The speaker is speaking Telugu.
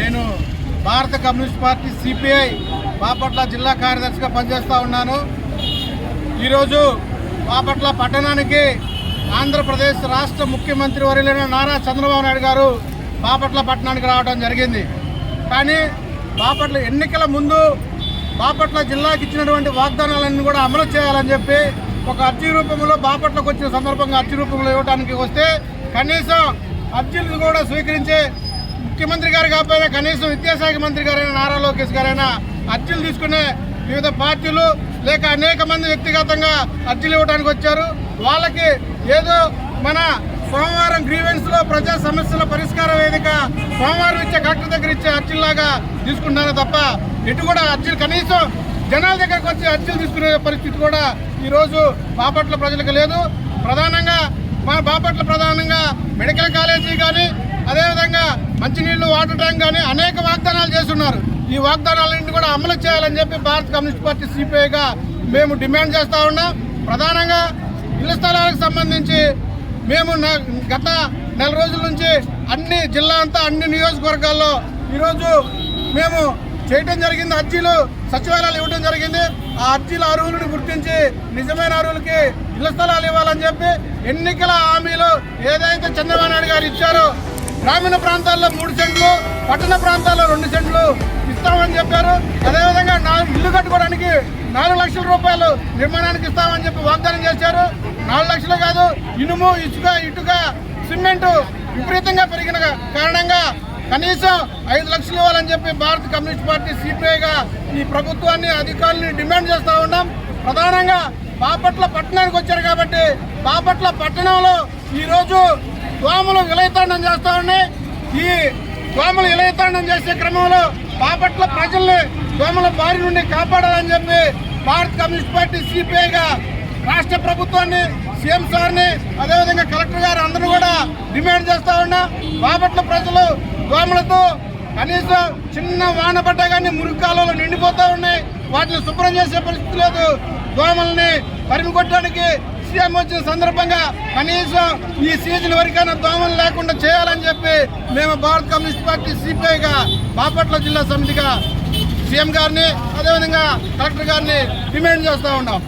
నేను భారత కమ్యూనిస్ట్ పార్టీ సిపిఐ బాపట్ల జిల్లా కార్యదర్శిగా పనిచేస్తూ ఉన్నాను. ఈరోజు బాపట్ల పట్టణానికి ఆంధ్రప్రదేశ్ రాష్ట్ర ముఖ్యమంత్రి వర్యులైన నారా చంద్రబాబు నాయుడు గారు బాపట్ల పట్టణానికి రావడం జరిగింది. కానీ బాపట్ల ఎన్నికల ముందు బాపట్ల జిల్లాకి ఇచ్చినటువంటి వాగ్దానాలన్నీ కూడా అమలు చేయాలని చెప్పి ఒక అర్జీ రూపంలో బాపట్లకు వచ్చిన సందర్భంగా అర్జీ రూపంలో ఇవ్వడానికి వస్తే కనీసం అర్జీలు కూడా స్వీకరించే ముఖ్యమంత్రి గారు కాకపోయినా కనీసం విద్యాశాఖ మంత్రి గారైనా నారా లోకేష్ గారైనా అర్జీలు తీసుకునే వివిధ పార్టీలు లేక అనేక మంది వ్యక్తిగతంగా అర్జీలు ఇవ్వడానికి వచ్చారు. వాళ్ళకి ఏదో మన సోమవారం గ్రీవెన్స్లో ప్రజా సమస్యల పరిష్కార వేదిక సోమవారం ఇచ్చే కలెక్టర్ దగ్గర ఇచ్చే అర్జీలాగా తీసుకుంటారు తప్ప ఇటు కూడా అర్జీలు కనీసం జనాల దగ్గరకు వచ్చి అర్జీలు తీసుకునే పరిస్థితి కూడా ఈరోజు బాపట్ల ప్రజలకు లేదు. ప్రధానంగా మా బాపట్ల ప్రధానంగా మెడికల్ కాలేజీ కానీ అదేవిధంగా మంచినీళ్ళు వాటర్ ట్యాంక్ కానీ అనేక వాగ్దానాలు చేస్తున్నారు. ఈ వాగ్దానాలన్నింటినీ కూడా అమలు చేయాలని చెప్పి భారత కమ్యూనిస్ట్ పార్టీ సిపిఐగా మేము డిమాండ్ చేస్తూ ఉన్నాం. ప్రధానంగా ఇళ్ళ స్థలాలకు సంబంధించి మేము నా- గత నెల రోజుల నుంచి అన్ని జిల్లా అంతా అన్ని నియోజకవర్గాల్లో ఈరోజు మేము చేయటం జరిగింది అర్జీలు సచివాలయాలు ఇవ్వడం జరిగింది. ఆ అర్జీల అర్హులను గుర్తించి నిజమైన అర్హులకి ఇళ్ళ స్థలాలు ఇవ్వాలని చెప్పి ఎన్నికల హామీలు ఏదైతే చంద్రబాబు నాయుడు గారు ఇచ్చారో గ్రామీణ ప్రాంతాల్లో మూడు సెంట్లు పట్టణ ప్రాంతాల్లో రెండు సెంట్లు ఇస్తామని చెప్పారు. అదేవిధంగా నాలుగు ఇల్లు కట్టుకోవడానికి నాలుగు లక్షల రూపాయలు నిర్మాణానికి ఇస్తామని చెప్పి వాగ్దానం చేశారు. నాలుగు లక్షలు కాదు ఇనుము ఇసుక ఇటుక సిమెంటు విపరీతంగా పెరిగిన కారణంగా కనీసం ఐదు లక్షలు ఇవ్వాలని చెప్పి భారత కమ్యూనిస్ట్ పార్టీ సిపిఐగా ఈ ప్రభుత్వాన్ని అధికారులని డిమాండ్ చేస్తూ ఉన్నాం. ప్రధానంగా బాపట్ల పట్టణానికి వచ్చారు కాబట్టి బాపట్ల పట్టణంలో ఈరోజు దోమలు విలయతాండం చేస్తూ ఉన్నాయి. ఈ దోమలు విలయతాండం చేసే క్రమంలో బాపట్ల ప్రజల్ని దోమల బారి నుండి కాపాడాలని చెప్పి భారత కమ్యూనిస్ట్ పార్టీ సిపిఐగా రాష్ట్ర ప్రభుత్వాన్ని సీఎం సార్ని అదేవిధంగా కలెక్టర్ గారు అందరూ కూడా డిమాండ్ చేస్తా ఉన్నా. బాపట్ల ప్రజలు దోమలతో కనీసం చిన్న వాన పడ్డా కానీ మురుగు నిండిపోతూ ఉన్నాయి. వాటిని శుభ్రం చేసే పరిస్థితి లేదు. దోమల్ని పరిమి కొట్టడానికి సీఎం వచ్చిన సందర్భంగా కనీసం ఈ సీజన్ వరకైనా దోమలు లేకుండా చేయాలని చెప్పి మేము భారత కమ్యూనిస్ట్ పార్టీ సిపిఐగా బాపట్ల జిల్లా సమితిగా సీఎం గారిని అదేవిధంగా కలెక్టర్ గారిని డిమాండ్ చేస్తూ ఉన్నాం.